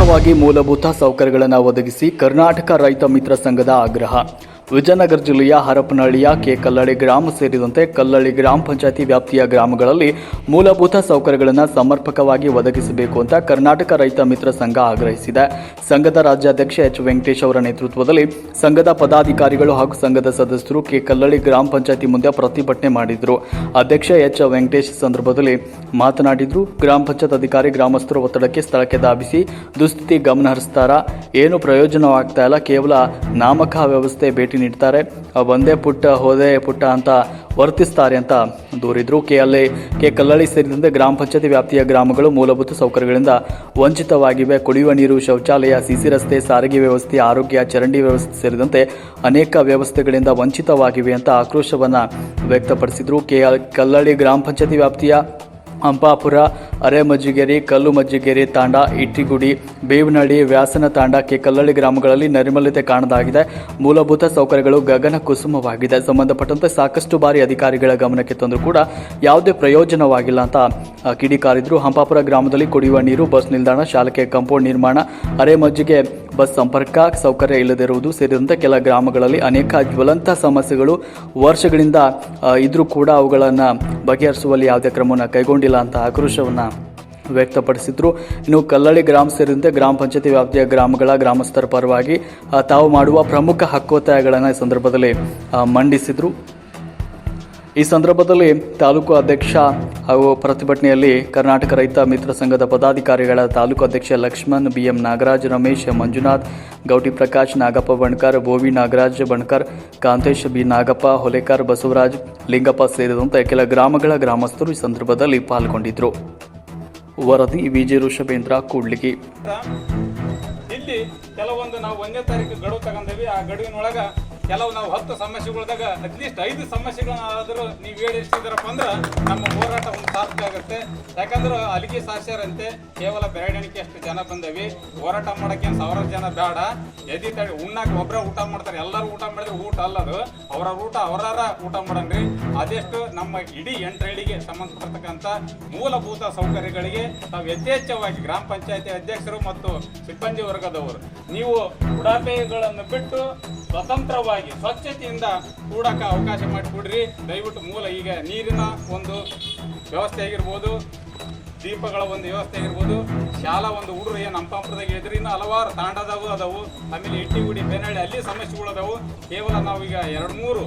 ಸಂಪೂರ್ಣವಾಗಿ ಮೂಲಭೂತ ಸೌಕರ್ಯಗಳನ್ನು ಒದಗಿಸಿ ಕರ್ನಾಟಕ ರೈತ ಮಿತ್ರ ಸಂಘದ ಆಗ್ರಹ. ವಿಜಯನಗರ ಜಿಲ್ಲೆಯ ಹರಪನಹಳ್ಳಿಯ ಕೆ ಕಲ್ಲಳ್ಳಿ ಗ್ರಾಮ ಸೇರಿದಂತೆ ಕಲ್ಲಳ್ಳಿ ಗ್ರಾಮ ಪಂಚಾಯತಿ ವ್ಯಾಪ್ತಿಯ ಗ್ರಾಮಗಳಲ್ಲಿ ಮೂಲಭೂತ ಸೌಕರ್ಯಗಳನ್ನು ಸಮರ್ಪಕವಾಗಿ ಒದಗಿಸಬೇಕು ಅಂತ ಕರ್ನಾಟಕ ರೈತ ಮಿತ್ರ ಸಂಘ ಆಗ್ರಹಿಸಿದೆ. ಸಂಘದ ರಾಜ್ಯಾಧ್ಯಕ್ಷ ಎಚ್ ವೆಂಕಟೇಶ್ ಅವರ ನೇತೃತ್ವದಲ್ಲಿ ಸಂಘದ ಪದಾಧಿಕಾರಿಗಳು ಹಾಗೂ ಸಂಘದ ಸದಸ್ಯರು ಕೆ ಕಲ್ಲಳ್ಳಿ ಗ್ರಾಮ ಪಂಚಾಯತಿ ಮುಂದೆ ಪ್ರತಿಭಟನೆ ಮಾಡಿದರು. ಅಧ್ಯಕ್ಷ ಎಚ್ ವೆಂಕಟೇಶ್ ಸಂದರ್ಭದಲ್ಲಿ ಮಾತನಾಡಿದ್ರು. ಗ್ರಾಮ ಪಂಚಾಯತ್ ಅಧಿಕಾರಿ ಗ್ರಾಮಸ್ಥರ ಒತ್ತಡಕ್ಕೆ ಸ್ಥಳಕ್ಕೆ ಧಾವಿಸಿ ದುಸ್ಥಿತಿ ಗಮನ ಹರಿಸ್ತಾರ ಏನು ಪ್ರಯೋಜನವಾಗ್ತಾ ಇಲ್ಲ? ಕೇವಲ ನಾಮಕ ವ್ಯವಸ್ಥೆ ಭೇಟಿ ನೀಡ್ತಾರೆ. ಒಂದೇ ಪುಟ್ಟ, ಹೋದೆ ಪುಟ್ಟ ಅಂತ ವರ್ತಿಸ್ತಾರೆ ಅಂತ ದೂರಿದ್ರು. ಕೆ ಅಲ್ಲಿ ಕೆ ಕಲ್ಲಳ್ಳಿ ಸೇರಿದಂತೆ ಗ್ರಾಮ ಪಂಚಾಯತಿ ವ್ಯಾಪ್ತಿಯ ಗ್ರಾಮಗಳು ಮೂಲಭೂತ ಸೌಕರ್ಯಗಳಿಂದ ವಂಚಿತವಾಗಿವೆ. ಕುಡಿಯುವ ನೀರು, ಶೌಚಾಲಯ, ಸಿಸಿ ರಸ್ತೆ, ಸಾರಿಗೆ ವ್ಯವಸ್ಥೆ, ಆರೋಗ್ಯ, ಚರಂಡಿ ವ್ಯವಸ್ಥೆ ಸೇರಿದಂತೆ ಅನೇಕ ವ್ಯವಸ್ಥೆಗಳಿಂದ ವಂಚಿತವಾಗಿವೆ ಅಂತ ಆಕ್ರೋಶವನ್ನು ವ್ಯಕ್ತಪಡಿಸಿದ್ರು. ಕೆ ಕಲ್ಲಳ್ಳಿ ಗ್ರಾಮ ಪಂಚಾಯತಿ ವ್ಯಾಪ್ತಿಯ ಹಂಪಾಪುರ ಅರೆಮಜ್ಜಿಗೇರಿ ಕಲ್ಲು ಮಜ್ಜಿಗೇರಿ ತಾಂಡ, ಇಟ್ಟಿಗುಡಿ, ಬೇವನಹಳ್ಳಿ, ವ್ಯಾಸನ ತಾಂಡ ಕೆ ಕಲ್ಲಳ್ಳಿ ಗ್ರಾಮಗಳಲ್ಲಿ ನೈರ್ಮಲ್ಯತೆ ಕಾಣದಾಗಿದೆ. ಮೂಲಭೂತ ಸೌಕರ್ಯಗಳು ಗಗನ ಕುಸುಮವಾಗಿದೆ. ಸಂಬಂಧಪಟ್ಟಂತೆ ಸಾಕಷ್ಟು ಬಾರಿ ಅಧಿಕಾರಿಗಳ ಗಮನಕ್ಕೆ ತಂದರೂ ಕೂಡ ಯಾವುದೇ ಪ್ರಯೋಜನವಾಗಿಲ್ಲ ಅಂತ ಕಿಡಿಕಾರಿದ್ರು. ಹಂಪಾಪುರ ಗ್ರಾಮದಲ್ಲಿ ಕುಡಿಯುವ ನೀರು, ಬಸ್ ನಿಲ್ದಾಣ ಶಾಲೆಗೆ ಕಾಂಪೌಂಡ್ ನಿರ್ಮಾಣ, ಅರೆಮಜ್ಜಿಗೆ ಬಸ್ ಸಂಪರ್ಕ, ಸೌಕರ್ಯ ಇಲ್ಲದಿರುವುದು ಸೇರಿದಂತೆ ಕೆಲ ಗ್ರಾಮಗಳಲ್ಲಿ ಅನೇಕ ಜ್ವಲಂತ ಸಮಸ್ಯೆಗಳು ವರ್ಷಗಳಿಂದ ಇದ್ರೂ ಕೂಡ ಅವುಗಳನ್ನು ಬಗೆಹರಿಸುವಲ್ಲಿ ಯಾವುದೇ ಕ್ರಮವನ್ನು ಕೈಗೊಂಡಿಲ್ಲ. ಅಂತ ಆಕ್ರೋಶವನ್ನು ವ್ಯಕ್ತಪಡಿಸಿದ್ರು. ಇನ್ನು ಕಲ್ಲಳ್ಳಿ ಗ್ರಾಮ ಸೇರಿದಂತೆ ಗ್ರಾಮ ಪಂಚಾಯತಿ ವ್ಯಾಪ್ತಿಯ ಗ್ರಾಮಗಳ ಗ್ರಾಮಸ್ಥರ ಪರವಾಗಿ ತಾವು ಮಾಡುವ ಪ್ರಮುಖ ಹಕ್ಕೊತ್ತಾಯಗಳನ್ನು ಈ ಸಂದರ್ಭದಲ್ಲಿ ಮಂಡಿಸಿದ್ರು. ಈ ಸಂದರ್ಭದಲ್ಲಿ ತಾಲೂಕು ಅಧ್ಯಕ್ಷ ಹಾಗೂ ಪ್ರತಿಭಟನೆಯಲ್ಲಿ ಕರ್ನಾಟಕ ರೈತ ಮಿತ್ರ ಸಂಘದ ಪದಾಧಿಕಾರಿಗಳ ತಾಲೂಕು ಅಧ್ಯಕ್ಷ ಲಕ್ಷ್ಮಣ್, ಬಿಎಂ ನಾಗರಾಜ್, ರಮೇಶ್, ಮಂಜುನಾಥ್, ಗೌಟಿ ಪ್ರಕಾಶ್, ನಾಗಪ್ಪ ಬಣ್ಕರ್, ಬೋವಿ ನಾಗರಾಜ್ ಬಣ್ಕರ್, ಕಾಂತೇಶ್, ಬಿ ನಾಗಪ್ಪ, ಹೊಲೇಕರ್, ಬಸವರಾಜ್, ಲಿಂಗಪ್ಪ ಸೇರಿದಂತೆ ಕೆಲ ಗ್ರಾಮಗಳ ಗ್ರಾಮಸ್ಥರು ಈ ಸಂದರ್ಭದಲ್ಲಿ ಪಾಲ್ಗೊಂಡಿದ್ದರು ವರದಿ ವಿಜಯ ಋಷಭೇಂದ್ರ, ಕೂಡ್ಲಿಗಿ. ಇಲ್ಲಿ ಕೆಲವೊಂದು ನಾವು ಒಂದನೇ ತಾರೀಕು ಗಡುವು ತಗೊಂಡೇವಿ. ಆ ಗಡುವಿನೊಳಗ ಕೆಲವು ನಾವು ಹತ್ತು ಸಮಸ್ಯೆಗಳದಾಗ ಅಟ್ಲೀಸ್ಟ್ ಐದು ಸಮಸ್ಯೆಗಳನ್ನಾದರೂ ನೀವು ಈಡೇರಿಸಿದ್ರಪ್ಪ ಅಂದ್ರೆ ನಮ್ಮ ಹೋರಾಟ ಒಂದು ಸಾರ್ಥಕ ಆಗುತ್ತೆ. ಯಾಕಂದ್ರೆ ಅಲ್ಲಿಗೆ ಸಾಸ್ಯರಂತೆ ಕೇವಲ ಬೆರಡಣಿಕೆ ಅಷ್ಟು ಜನ ಬಂದವಿ. ಹೋರಾಟ ಮಾಡೋಕ್ಕೆ ಸಾವಿರಾರು ಜನ ಬೇಡ. ಎದಿ ತಡಿ ಉಣ್ಣಾಕ ಒಬ್ಬರೇ ಊಟ ಮಾಡ್ತಾರೆ. ಎಲ್ಲರೂ ಊಟ ಮಾಡಿದ್ರೆ ಊಟ ಅಲ್ಲದು. ಅವರ ಊಟ ಅವರಾರ ಊಟ ಮಾಡಂಗ್ರಿ ಅದೆಷ್ಟು ನಮ್ಮ ಇಡೀ ಎಂಟರಳಿಗೆ ಸಂಬಂಧಪಡ್ತಕ್ಕಂಥ ಮೂಲಭೂತ ಸೌಕರ್ಯಗಳಿಗೆ ನಾವು ಯಥೇಚ್ಛವಾಗಿ ಗ್ರಾಮ ಪಂಚಾಯತಿ ಅಧ್ಯಕ್ಷರು ಮತ್ತು ಸಿಬ್ಬಂದಿ ವರ್ಗದವರು, ನೀವು ಉಡಾಪೆಗಳನ್ನು ಬಿಟ್ಟು ಸ್ವತಂತ್ರವಾಗಿ ಸ್ವಚ್ಛತೆಯಿಂದ ಕೂಡಕ್ಕೆ ಅವಕಾಶ ಮಾಡಿಕೊಡ್ರಿ. ದಯವಿಟ್ಟು ಮೂಲ ಈಗ ನೀರಿನ ಒಂದು ವ್ಯವಸ್ಥೆ ಆಗಿರ್ಬೋದು, ದೀಪಗಳ ಒಂದು ವ್ಯವಸ್ಥೆ ಆಗಿರ್ಬೋದು, ಶಾಲಾ ಒಂದು ಹುಡುಗರು ಏನು ಹಂಪಾಪುರದಾಗ ಹೇಳಿದ್ರಿ ಇನ್ನು ಹಲವಾರು ತಾಂಡದವು ಅದಾವು. ಆಮೇಲೆ ಇಟ್ಟಿಗುಡಿ ಬೆನ್ನಳ್ಳಿ ಅಲ್ಲಿ ಸಮಸ್ಯೆಗಳು ಅದಾವು. ಕೇವಲ ನಾವೀಗ ಎರಡು ಮೂರು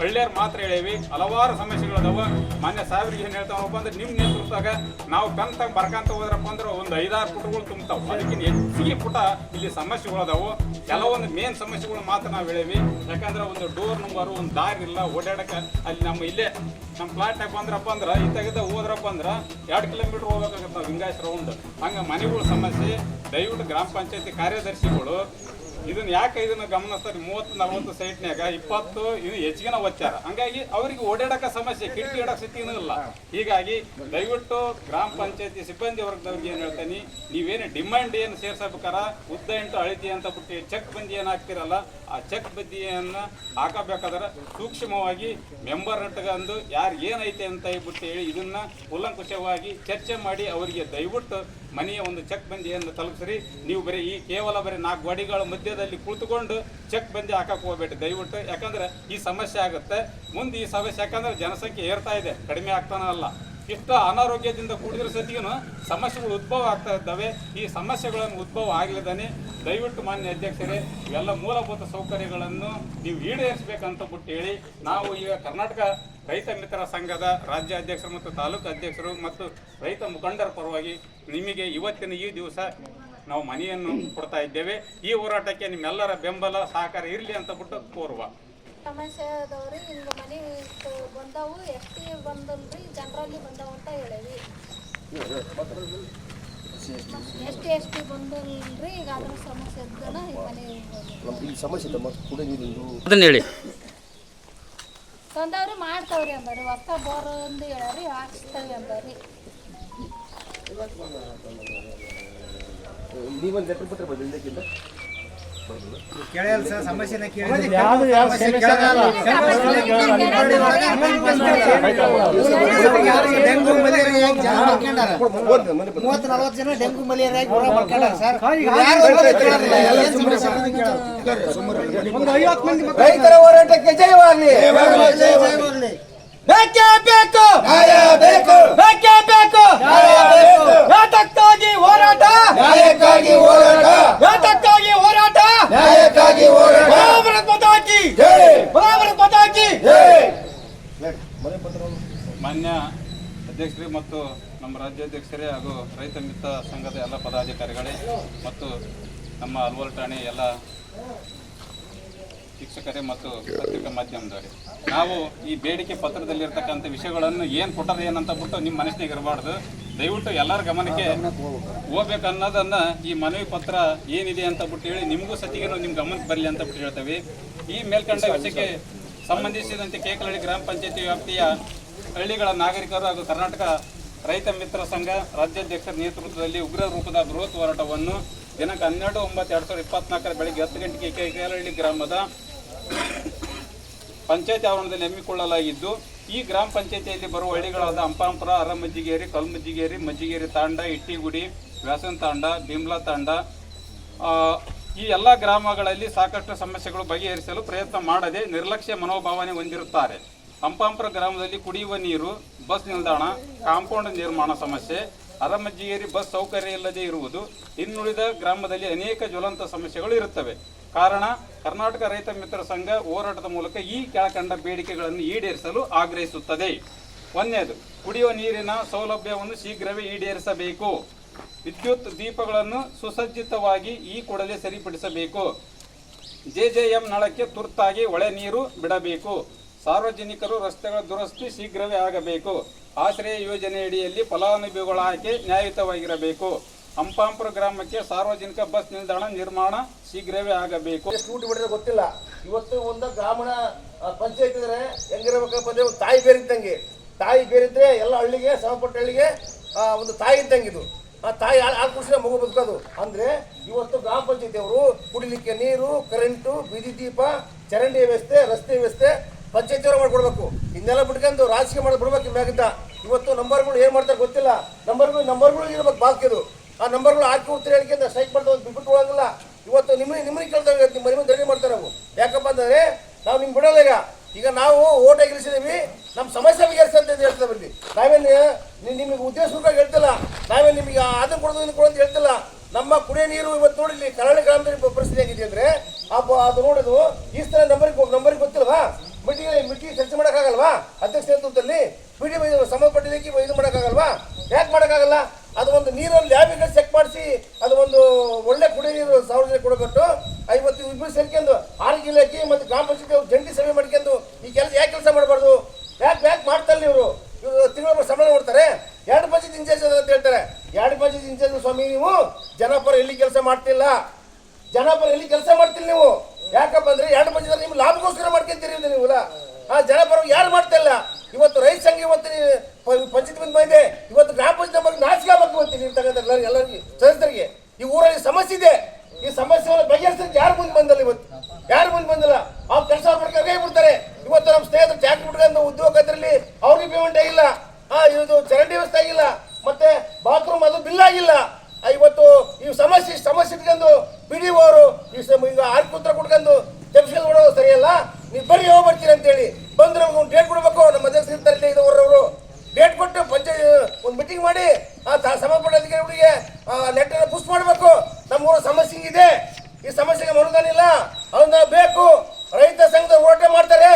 ಹಳ್ಳಿಯರ್ ಮಾತ್ರ ಹೇಳೇವಿ. ಹಲವಾರು ಸಮಸ್ಯೆಗಳು ಅದಾವ. ಮಾನ್ಯ ಸಾಹೇಬ್ರಿಗೆ ಏನು ಹೇಳ್ತಾವಪ್ಪ ಅಂದ್ರೆ ನಿಮ್ಮ ನೇತೃತ್ವದಾಗ ನಾವು ಕಂತ ಬರ್ಕಂತ ಹೋದ್ರಪ್ಪ ಅಂದ್ರೆ ಒಂದು ಐದಾರು ಪುಟಗಳು ತುಂಬ್ತಾವ. ಅದಕ್ಕಿಂತ ಹೆಚ್ಚಿಗೆ ಪುಟ ಇಲ್ಲಿ ಸಮಸ್ಯೆಗಳು ಅದಾವು. ಕೆಲವೊಂದು ಮೇನ್ ಸಮಸ್ಯೆಗಳು ಮಾತ್ರ ನಾವು ಹೇಳೇವಿ. ಯಾಕಂದ್ರೆ ಒಂದು ಡೋರ್ ನಂಬರು ಒಂದು ದಾರಿ ಇಲ್ಲ ಓಡಾಡಕ್ಕೆ ಅಲ್ಲಿ ನಮ್ಮ ಇಲ್ಲೇ ನಮ್ಮ ಫ್ಲಾಟ್ನಾಗ ಬಂದ್ರಪ್ಪ ಅಂದ್ರೆ ಈ ತೆಗೆದ ಹೋದ್ರಪ್ಪ ಅಂದ್ರೆ ಎರಡು ಕಿಲೋಮೀಟರ್ ಹೋಗ್ಬೇಕಾಗತ್ತೆ ನಾವು ರೌಂಡ್ ಹಂಗೆ ಮನೆಗಳ ಸಮಸ್ಯೆ, ದಯವಿಟ್ಟು ಗ್ರಾಮ ಪಂಚಾಯತಿ ಕಾರ್ಯದರ್ಶಿಗಳು ಇದನ್ನ ಯಾಕೆ ಇದನ್ನ ಗಮನಿಸ್ತಾರೆ? ಮೂವತ್ತು ನಲವತ್ತು ಸೈಟ್ನ್ಯಾಗ ಇಪ್ಪತ್ತು ಇದು ಹೆಚ್ಚಿಗೆ ಒತ್ತಾರ. ಹಂಗಾಗಿ ಅವರಿಗೆ ಓಡಾಡಕ ಸಮಸ್ಯೆ ಕಿಟಕಿ ಇಡಕ್ ಸ್ಥಿತಿನೂ ಇಲ್ಲ. ಹೀಗಾಗಿ ದಯವಿಟ್ಟು ಗ್ರಾಮ ಪಂಚಾಯತಿ ಸಿಬ್ಬಂದಿ ವರ್ಗದವ್ರಿಗೆ ಏನು ಹೇಳ್ತೀನಿ ನೀವೇನು ಡಿಮ್ಯಾಂಡ್ ಏನು ಸೇರ್ಸಬೇಕಾರ ಉದ್ದ ಎಂಟು ಅಳತಿ ಅಂತ ಬಿಟ್ಟು ಚೆಕ್ ಬಂದಿ ಏನು ಹಾಕ್ತಿರಲ್ಲ ಆ ಚೆಕ್ ಬದ್ದಿಯನ್ನು ಹಾಕಬೇಕಾದ್ರೆ ಸೂಕ್ಷ್ಮವಾಗಿ ಮೆಂಬರ್ ಅಂದು ಯಾರು ಏನೈತೆ ಅಂತ ಹೇಳ್ಬಿಟ್ಟು ಹೇಳಿ ಇದನ್ನ ಕೂಲಂಕುಷವಾಗಿ ಚರ್ಚೆ ಮಾಡಿ ಅವರಿಗೆ ದಯವಿಟ್ಟು ಮನೆಯ ಒಂದು ಚೆಕ್ ಬಂದಿಯನ್ನು ತಲುಪಿಸ್ರಿ. ನೀವು ಬರೀ ಈ ಕೇವಲ ಬರೀ ನಾಲ್ಕು ಗೋಡಿಗಳ ಮಧ್ಯದಲ್ಲಿ ಕುಳಿತುಕೊಂಡು ಚೆಕ್ ಬಂದಿ ಹಾಕಕ್ಕೆ ಹೋಗ್ಬೇಡಿ ದಯವಿಟ್ಟು. ಯಾಕಂದ್ರೆ ಈ ಸಮಸ್ಯೆ ಆಗುತ್ತೆ. ಮುಂದೆ ಈ ಸಮಸ್ಯೆ ಯಾಕಂದ್ರೆ ಜನಸಂಖ್ಯೆ ಏರ್ತಾ ಇದೆ. ಕಡಿಮೆ ಆಗ್ತಾನೆ ಅಲ್ಲ. ಇಷ್ಟು ಅನಾರೋಗ್ಯದಿಂದ ಕೂಡಿದ್ರ ಸತಿಗೂ ಸಮಸ್ಯೆಗಳು ಉದ್ಭವ ಆಗ್ತಾ ಇದ್ದಾವೆ. ಈ ಸಮಸ್ಯೆಗಳನ್ನು ಉದ್ಭವ ಆಗಲಿದ್ದಾನೆ ದಯವಿಟ್ಟು ಮಾನ್ಯ ಅಧ್ಯಕ್ಷರೇ, ಇವೆಲ್ಲ ಮೂಲಭೂತ ಸೌಕರ್ಯಗಳನ್ನು ನೀವು ಈಡೇರಿಸಬೇಕಂತ ಬಿಟ್ಟು ಹೇಳಿ ನಾವು ಈಗ ಕರ್ನಾಟಕ ರೈತ ಮಿತ್ರ ಸಂಘದ ರಾಜ್ಯ ಅಧ್ಯಕ್ಷರು ಮತ್ತು ತಾಲೂಕು ಅಧ್ಯಕ್ಷರು ಮತ್ತು ರೈತ ಮುಖಂಡರ ಪರವಾಗಿ ನಿಮಗೆ ಇವತ್ತಿನ ಈ ದಿವಸ ನಾವು ಮನೆಯನ್ನು ಕೊಡ್ತಾ ಇದ್ದೇವೆ. ಈ ಹೋರಾಟಕ್ಕೆ ನಿಮ್ಮೆಲ್ಲರ ಬೆಂಬಲ ಸಹಕಾರ ಇರಲಿ ಅಂತ ಬಿಟ್ಟು ಕೋರುವ. ಸಮಸ್ಯೆ ಅದಾವ್ರಿ ಹಿಂಗೆ ಮನೆ ಬಂದವು ಎಸ್ ಟಿ ಬಂದಲ್ರಿ ಜನರಲ್ಲಿ ಬಂದವು ಅಂತ ಹೇಳೇವಿ ಎಸ್ ಟಿ ಎಸ್ ಟಿ ಬಂದಲ್ರಿ ಈಗ ಅದ್ರ ಸಮಸ್ಯೆ ಇದ್ದಾನ ಈ ಮನೆ ಈ ಸಮಸ್ಯೆ ತಮ್ಮ ಕುಡಿಯ ನೀರಿಂದು ಅದನ್ನ ಹೇಳಿ. ತಂದವ್ರಿ ಮಾಡ್ತಾವ್ರಿ ಅಂಬರಿ ಹೊಸ ಬೋರ್ ಅಂದು ಹೇಳಿ ಹಾಕ್ಸ್ತೇವೆ ಅಂಬರಿ ನೀವೊಂದು ಲೆಟರ್ ಪತ್ರ ಬಂದಿದ್ದಕ್ಕಿಂತ ಡೆಂಗು ಮಲೇರಿಯಾ ಮೂವತ್ತು ನಲವತ್ತು ಜನ ಮಲೇರಿಯಾ ರೈತರ ಹೋರಾಟಕ್ಕೆ ಜಯವಾಗಲಿ ಬೇಕು ಬೇಕು ಬೇಕೇ ಬೇಕು ಯಾತಕ್ಕಾಗಿ ಹೋರಾಟ ನ್ಯಾಯಕ್ಕಾಗಿ ಹೋರಾಟ ಯಾತಕ್ಕಾಗಿ ಹೋರಾಟ ನ್ಯಾಯಕ್ಕಾಗಿ ಹೋರಾಟ ಬರಾಬರ ಪತಾಕಿ ಜೈ ಬರಾಬರ ಪತಾಕಿ ಜೈ ಮಾನ್ಯ ಅಧ್ಯಕ್ಷರೇ ಮತ್ತು ನಮ್ಮ ರಾಜ್ಯಾಧ್ಯಕ್ಷರೇ ಹಾಗೂ ರೈತ ಮಿತ್ರ ಸಂಘದ ಎಲ್ಲ ಪದಾಧಿಕಾರಿಗಳೇ ಮತ್ತು ನಮ್ಮ ಅಲ್ವಲ್ ಠಾಣೆ ಎಲ್ಲ ಶಿಕ್ಷಕರೇ ಮತ್ತು ಪತ್ರಿಕಾ ಮಾಧ್ಯಮದವರೇ. ನಾವು ಈ ಬೇಡಿಕೆ ಪತ್ರದಲ್ಲಿರ್ತಕ್ಕಂಥ ವಿಷಯಗಳನ್ನು ಏನು ಕೊಟ್ಟರೆ ಏನಂತ ಬಿಟ್ಟು ನಿಮ್ಮ ಮನಸ್ಸಿನಾಗ ಇರಬಾರ್ದು. ದಯವಿಟ್ಟು ಎಲ್ಲರ ಗಮನಕ್ಕೆ ಹೋಗ್ಬೇಕು ಅನ್ನೋದನ್ನ ಈ ಮನವಿ ಪತ್ರ ಏನಿದೆ ಅಂತ ಬಿಟ್ಟು ಹೇಳಿ, ನಿಮಗೂ ಸತಿಗೆ ನಿಮ್ಮ ಗಮನಕ್ಕೆ ಬರಲಿ ಅಂತ ಬಿಟ್ಟು ಹೇಳ್ತೇವೆ. ಈ ಮೇಲ್ಕಂಡ ವಿಷಯಕ್ಕೆ ಸಂಬಂಧಿಸಿದಂತೆ ಕೇಕಲಹಳ್ಳಿ ಗ್ರಾಮ ಪಂಚಾಯತಿ ವ್ಯಾಪ್ತಿಯ ಹಳ್ಳಿಗಳ ನಾಗರಿಕರು ಹಾಗೂ ಕರ್ನಾಟಕ ರೈತ ಮಿತ್ರ ಸಂಘ ರಾಜ್ಯಾಧ್ಯಕ್ಷರ ನೇತೃತ್ವದಲ್ಲಿ ಉಗ್ರ ರೂಪದ ಬೃಹತ್ ಹೋರಾಟವನ್ನು ದಿನಾಂಕ ಹನ್ನೆರಡು, ಒಂಬತ್ತು, ಎರಡು ಸಾವಿರದ ಇಪ್ಪತ್ನಾಲ್ಕರ ಬೆಳಗ್ಗೆ ಹತ್ತು ಗಂಟೆಗೆ ಕೈಗಾರಳ್ಳಿ ಗ್ರಾಮದ ಪಂಚಾಯತ್ ಆವರಣದಲ್ಲಿ ಹಮ್ಮಿಕೊಳ್ಳಲಾಗಿದ್ದು, ಈ ಗ್ರಾಮ ಪಂಚಾಯತಿಯಲ್ಲಿ ಬರುವ ಹಳ್ಳಿಗಳಾದ ಅಂಪಾಂಪುರ ಅರಮಜ್ಜಿಗೇರಿ, ಕಲ್ಮಜ್ಜಿಗೇರಿ, ಮಜ್ಜಿಗೇರಿ ತಾಂಡ, ಇಟ್ಟಿಗುಡಿ ವ್ಯಾಸನ್ ತಾಂಡ ಬಿಮ್ಲಾ ತಾಂಡ ಈ ಎಲ್ಲ ಗ್ರಾಮಗಳಲ್ಲಿ ಸಾಕಷ್ಟು ಸಮಸ್ಯೆಗಳು ಬಗೆಹರಿಸಲು ಪ್ರಯತ್ನ ಮಾಡದೆ ನಿರ್ಲಕ್ಷ್ಯ ಮನೋಭಾವನೆ ಹೊಂದಿರುತ್ತಾರೆ. ಅಂಪಾಂಪುರ ಗ್ರಾಮದಲ್ಲಿ ಕುಡಿಯುವ ನೀರು, ಬಸ್ ನಿಲ್ದಾಣ, ಕಾಂಪೌಂಡ್ ನಿರ್ಮಾಣ ಸಮಸ್ಯೆ, ಅರಮಜ್ಜಿಗೇರಿ ಬಸ್ ಸೌಕರ್ಯ ಇಲ್ಲದೆ ಇರುವುದು, ಇನ್ನುಳಿದ ಗ್ರಾಮದಲ್ಲಿ ಅನೇಕ ಜ್ವಲಂತ ಸಮಸ್ಯೆಗಳು ಇರುತ್ತವೆ. ಕಾರಣ, ಕರ್ನಾಟಕ ರೈತ ಮಿತ್ರ ಸಂಘ ಹೋರಾಟದ ಮೂಲಕ ಈ ಕೆಳಕಂಡ ಬೇಡಿಕೆಗಳನ್ನು ಈಡೇರಿಸಲು ಆಗ್ರಹಿಸುತ್ತದೆ. ಒಂದನೇದು, ಕುಡಿಯುವ ನೀರಿನ ಸೌಲಭ್ಯವನ್ನು ಶೀಘ್ರವೇ ಈಡೇರಿಸಬೇಕು. ವಿದ್ಯುತ್ ದೀಪಗಳನ್ನು ಸುಸಜ್ಜಿತವಾಗಿ ಈ ಕೂಡಲೇ ಸರಿಪಡಿಸಬೇಕು. ಜೆಜೆಎಂ ನಳಕ್ಕೆ ತುರ್ತಾಗಿ ಒಳೆ ನೀರು ಬಿಡಬೇಕು. ಸಾರ್ವಜನಿಕರು ರಸ್ತೆಗಳ ದುರಸ್ತಿ ಶೀಘ್ರವೇ ಆಗಬೇಕು. ಆಶ್ರಯ ಯೋಜನೆಯಡಿಯಲ್ಲಿ ಫಲಾನುಭವಿಗಳ ಆಯ್ಕೆ ನ್ಯಾಯಯುತವಾಗಿರಬೇಕು. ಹಂಪಾಂಪುರ ಗ್ರಾಮಕ್ಕೆ ಸಾರ್ವಜನಿಕ ಬಸ್ ನಿಲ್ದಾಣ ನಿರ್ಮಾಣ ಶೀಘ್ರವೇ ಆಗಬೇಕು. ಸ್ಕೂಟಿ ಮಾಡಿದ್ರೆ ಗೊತ್ತಿಲ್ಲ. ಇವತ್ತು ಒಂದು ಗ್ರಾಮೀಣ ಪಂಚಾಯತ್ ಇದ್ರೆ ಹೆಂಗಿರ್ಬೇಕಪ್ಪ ಒಂದು ತಾಯಿ ಬೇರೆ ಇದ್ದಂಗೆ. ತಾಯಿ ಬೇರಿದ್ರೆ ಎಲ್ಲ ಹಳ್ಳಿಗೆ ಸಮಪಟ್ಟ ಹಳ್ಳಿಗೆ ಒಂದು ತಾಯಿ ಇದ್ದಂಗೆ ಇದು. ಆ ತಾಯಿ ಆ ಕೃಷಿ ಮಗು ಬದುಕೋದು ಅಂದ್ರೆ ಇವತ್ತು ಗ್ರಾಮ ಪಂಚಾಯತಿ ಅವರು ಕುಡಿಲಿಕ್ಕೆ ನೀರು, ಕರೆಂಟು, ಬೀದಿ ದೀಪ, ಚರಂಡಿ ವ್ಯವಸ್ಥೆ, ರಸ್ತೆ ವ್ಯವಸ್ಥೆ ಪಂಚಾಯತಿ ಅವರು ಮಾಡ್ಕೊಡ್ಬೇಕು. ಇನ್ನೆಲ್ಲ ಬಿಟ್ಕೊಂಡು ರಾಜಕೀಯ ಮಾಡಿ ಬಿಡ್ಬೇಕು ಮ್ಯಾಗಿಂದ. ಇವತ್ತು ನಂಬರ್ಗಳು ಏನು ಮಾಡ್ತಾರೆ ಗೊತ್ತಿಲ್ಲ. ನಂಬರ್ಗಳು ನಂಬರ್ಗಳು ಇರ್ಬೇಕು ಬಾಕಿ ಅದು. ಆ ನಂಬರ್ಗಳು ಹಾಕಿ ಹೋಗ್ತಾರೆ ಹೇಳಿಕೆ ಸ್ಟ್ರೈಕ್ ಮಾಡ್ತಾ ಬಿಟ್ಟು ಹೋಗಂಗಿಲ್ಲ ಇವತ್ತು ನಿಮ್ಮನೆ ನಿಮ್ಮನೆ ಕೇಳ್ತಾರೆ ನಿಮ್ಮ ಮನೆ ರೆಡಿ ಮಾಡ್ತಾರೆ ನಾವು ಯಾಕಪ್ಪ ಅಂದರೆ ನಾವು ನಿಮ್ಗೆ ಬಿಡೋಲ್ಲ ಈಗ. ಈಗ ನಾವು ಓಟ್ ಗೆಲ್ಲಿಸಿದೀವಿ ನಮ್ಮ ಸಮಸ್ಯೆ ಬಗೆಹರಿಸಿ ಅಂತ ಹೇಳ್ತಾ ಬಂದ್ವಿ ನಾವೇನು ನಿಮಗೆ ಉದ್ದೇಶಪೂರ್ವಕ ಹೇಳ್ತಿಲ್ಲ. ನಾವೇನು ನಿಮಗೆ ಅದನ್ನು ಕೊಡೋದು ಇದನ್ನು ಕೊಡೋದು ಹೇಳ್ತಿಲ್ಲ. ನಮ್ಮ ಕುಡಿಯ ನೀರು ಇವತ್ತು ನೋಡಿ ಇಲ್ಲಿ ಕರಾವಳಿ ಗ್ರಾಮದಲ್ಲಿ ಪರಿಸ್ಥಿತಿ ಹೇಗಿದೆ ಅಂದರೆ ಅದು ನೋಡೋದು ಈ ಸ್ಥಳ ನಂಬರಿಗೆ ನಂಬರಿಗೆ ಗೊತ್ತಿಲ್ವಾ? ಮೀಟಿಂಗ್ ಮಿಟಿ ಚರ್ಚೆ ಮಾಡೋಕ್ಕಾಗಲ್ವಾ? ಅಧ್ಯಕ್ಷ ನೇತೃತ್ವದಲ್ಲಿ ಡಿ ಸಂಬಂಧಪಟ್ಟಿದ್ದಕ್ಕೆ ಇದು ಮಾಡೋಕ್ಕಾಗಲ್ವಾ? ಯಾಕೆ ಮಾಡೋಕ್ಕಾಗಲ್ಲ? ಅದು ಒಂದು ನೀರಲ್ಲಿ ಲ್ಯಾಬಿಗೆ ಚೆಕ್ ಮಾಡಿಸಿ, ಅದು ಒಂದು ಒಳ್ಳೆ ಕುಡಿಯ ನೀರು ಸಾರ್ವಜನಿಕ ಕೊಡಬೇಕು. ಐವತ್ತು ಇಬ್ಬರು ಸೇರ್ಕೊಂಡು ಆರೋಗ್ಯ ಇಲಾಖೆ ಮತ್ತು ಗ್ರಾಮ ಪಂಚಾಯತಿ ಜಂಟಿ ಸಭೆ ಮಾಡ್ಕೊಂಡು ಈ ಕೆಲಸ ಯಾಕೆ ಕೆಲಸ ಮಾಡಬಾರ್ದು? ಯಾಕೆ ಯಾಕೆ ಮಾಡ್ತಾರೆ ಇವರು? ಇವರು ತಿಂಗಳ ಸಂಬಳ ಕೊಡ್ತಾರೆ ಎರಡು ಪಂಚಾಯತ್ ಇನ್ಚಾರ್ಜ್ ಅಂತ ಹೇಳ್ತಾರೆ. ಎರಡು ಪಂಚಾಯತ್ ಇನ್ಚಾರ್ಜ್ ಸ್ವಾಮಿ, ನೀವು ಜನಪರ ಎಲ್ಲಿ ಕೆಲಸ ಮಾಡ್ತಿಲ್ಲ? ಜನಪರ ಎಲ್ಲಿ ಕೆಲಸ ಮಾಡ್ತಿಲ್ಲ ನೀವು? ಯಾಕಪ್ಪ ಅಂದ್ರೆ ಎರಡು ಮಂದಿ ನಿಮ್ ಲಾಭಗೋಸ್ಕರ ಮಾಡ್ಕೊಂತೀರಿ ನೀವು ಆ ಆ ಬರೋ ಯಾರು ಮಾಡ್ತಾ ಇಲ್ಲ? ಇವತ್ತು ರೈತ ಸಂಘ ಇವತ್ತು ಪಂಚಾಯತ್ ಬಂದ್ ಬಂದಿದೆ. ಇವತ್ತು ಗ್ರಾಮ ಪಂಚಾಯತ್ ನಂಬರ್ ನಾಚಿಕೆ ಆಗ್ಬೇಕು ಎಲ್ಲರಿಗೂ, ಎಲ್ಲರಿಗೆ, ಸದಸ್ಯರಿಗೆ. ಈ ಊರಲ್ಲಿ ಸಮಸ್ಯೆ ಇದೆ. ಈ ಸಮಸ್ಯೆಯನ್ನು ಬಗೆಹರಿಸಕ್ಕೆ ಯಾರು ಮುಂದೆ ಬಂದಲ್ಲ ಇವತ್ತು? ಯಾರು ಮುಂದೆ ಬಂದಿಲ್ಲ? ಅವ್ರು ಕೆಲಸ ಮಾಡ್ಕೊಂಡು ಬಿಡ್ತಾರೆ ಇವತ್ತು ನಮ್ಮ ಸ್ನೇಹಿತರು ಟ್ಯಾಕ್ಟರ್ ಬಿಟ್ಕೊಂಡು ಉದ್ಯೋಗದಲ್ಲಿ ಅವ್ರಿಗೆ ಪೇಮೆಂಟ್ ಆಗಿಲ್ಲ ಆ, ಇದು ಚರಂಡಿ ವ್ಯವಸ್ಥೆ ಆಗಿಲ್ಲ. ಮತ್ತೆ ಬಾತ್ರೂಮ್ ಅದು ಬಿಲ್ ಆಗಿಲ್ಲ. ಇವತ್ತು ಈ ಸಮಸ್ಯೆ ಸಮಸ್ಯೆ ಇಟ್ಕೊಂಡು ಬಿಡಿಯುವವರು ಈಗ ಅವರು ಈ ಕುಟ್ಕೊಂಡು ತೆಪ್ಸ್ಕೊಂಡು ನೋಡೋದು ಸರಿಯಲ್ಲ? ನೀವು ಬರೀ ಯಾವಾಗ ಬರ್ತೀರಿ ಅಂತೇಳಿ. ಬಂದ್ರೆ ನಮ್ಗೆ ಒಂದು ಡೇಟ್ ಕೊಡಬೇಕು. ನಮ್ಮ ಅಧ್ಯಕ್ಷರು ಇರ್ತಾರೆ ಇದು ಅವರು ಡೇಟ್ ಕೊಟ್ಟು ಪಂಚಾಯತ್ ಒಂದು ಮೀಟಿಂಗ್ ಮಾಡಿ, ಆ ಸಂಬಂಧಪಟ್ಟ ಅಧಿಕಾರಿಗಳಿಗೆ ಲೆಟರ್ ಪುಷ್ ಮಾಡಬೇಕು. ನಮ್ಮ ಊರ ಸಮಸ್ಯೆ ಇದೆ ಈ ಸಮಸ್ಯೆಗೆ ಅನುದಾನ ಇಲ್ಲ ಅನುದಾನ ಬೇಕು. ರೈತ ಸಂಘದ ಹೋರಾಟ ಮಾಡ್ತಾರೆ.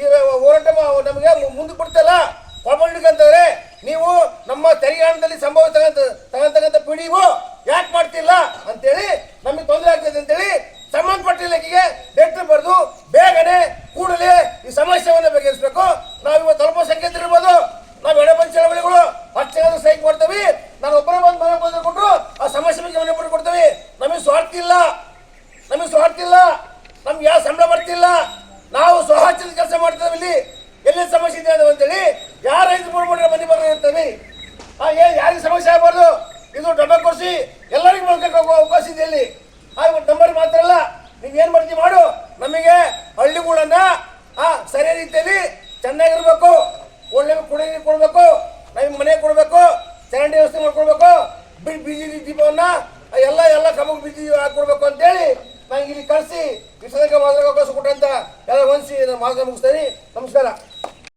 ಈ ಹೋರಾಟ ನಮಗೆ ಮುಂದೆ ಬಿಡ್ತಲ್ಲ ಅಂತಂದ್ರೆ, ನೀವು ನಮ್ಮ ತೆರಿಗೆ ಹಣದಲ್ಲಿ ಸಂಭವ ತಗಂತ ಡಿ ಪಿಡಿಒ ಯಾಕೆ ಮಾಡ್ತಿಲ್ಲ ಅಂತೇಳಿ ನಮಗೆ ತೊಂದರೆ ಆಗ್ತದೆ ಅಂತೇಳಿ ಸಂಬಂಧಪಟ್ಟ ಇಲಾಖೆಗೆ ಲೆಟರ್ ಬರೆದು ಬೇಗನೆ ಕೂಡಲೇ ಈ ಸಮಸ್ಯೆಯನ್ನು ಬಗೆಹರಿಸಬೇಕು. ನಾವು ಇವತ್ತು ಸಂಕೇತ ಇರ್ಬೋದು. ನಾವು ಎಡಬಂದ ಚಳವಳಿಗಳು ಹತ್ತು ಸೈಕ್ ಮಾಡ್ತೀವಿ ನಾನು ಒಬ್ಬರೇ ಬಂದು ಮನೆ ಬಂದು ಕೊಟ್ಟರು ಆ ಸಮಸ್ಯೆ ಬಗ್ಗೆ ಮನೆ ಬಂದು ಕೊಡ್ತೇವೆ. ನಮಗೆ ಸ್ವಾರ್ಥ ಇಲ್ಲ. ನಮಗೆ ಸ್ವಾರ್ಥ ಇಲ್ಲ. ನಮ್ಗೆ ಯಾವ ಸಂಬಳ ಬರ್ತಿಲ್ಲ. ನಾವು ಸ್ವಹಾಚಿತ ಕೆಲಸ ಮಾಡ್ತೇವೆ ಇಲ್ಲಿ. ಎಲ್ಲಿ ಸಮಸ್ಯೆ ಇದೆ ಅಂತೇಳಿ ಯಾರು ರೈತರು ಮನೆ ಏ ಯಾರಿಗೆ ಸಮಸ್ಯೆ ಆಗ್ಬಾರ್ದು? ಇದು ದೊಡ್ಡ ಕೊಡಿಸಿ ಎಲ್ಲರಿಗೂ ಬಳಕೆ ಅವಕಾಶ ಇದೆ ಇಲ್ಲಿ. ನಂಬರ್ ಮಾತ್ರ ಅಲ್ಲ. ನೀವೇನು ಮಾಡ್ತೀವಿ ಮಾಡು. ನಮಗೆ ಹಳ್ಳಿಗಳನ್ನ, ಆ, ಸರಿಯಾದ ರೀತಿಯಲ್ಲಿ ಚೆನ್ನಾಗಿರ್ಬೇಕು ಒಳ್ಳೆ ಕುಡಿ ನೀರು ಕೊಡಬೇಕು. ನಮಗೆ ಮನೆ ಕೊಡಬೇಕು. ಚರಂಡಿ ವ್ಯವಸ್ಥೆ ಮಾಡ್ಕೊಡ್ಬೇಕು. ಬಿಡ್ ಬೀದಿ ದೀಪವನ್ನ ಎಲ್ಲ ಎಲ್ಲ ಕಮಗ್ ಬೀದಿ ಹಾಕೊಡ್ಬೇಕು ಅಂತೇಳಿ ನಂಗೆ ಇಲ್ಲಿ ಕಳಿಸಿ. ವಿಸರ್ಜನೆ ಮಾತಾಡೋ ಅವಕಾಶ ಕೊಟ್ಟಂತ ಎಲ್ಲ ಹೊಂದಿಸಿ ನಾನು ಮುಗಿಸ್ತೀನಿ ಮುಗಿಸ್ತೇನೆ. ನಮಸ್ಕಾರ.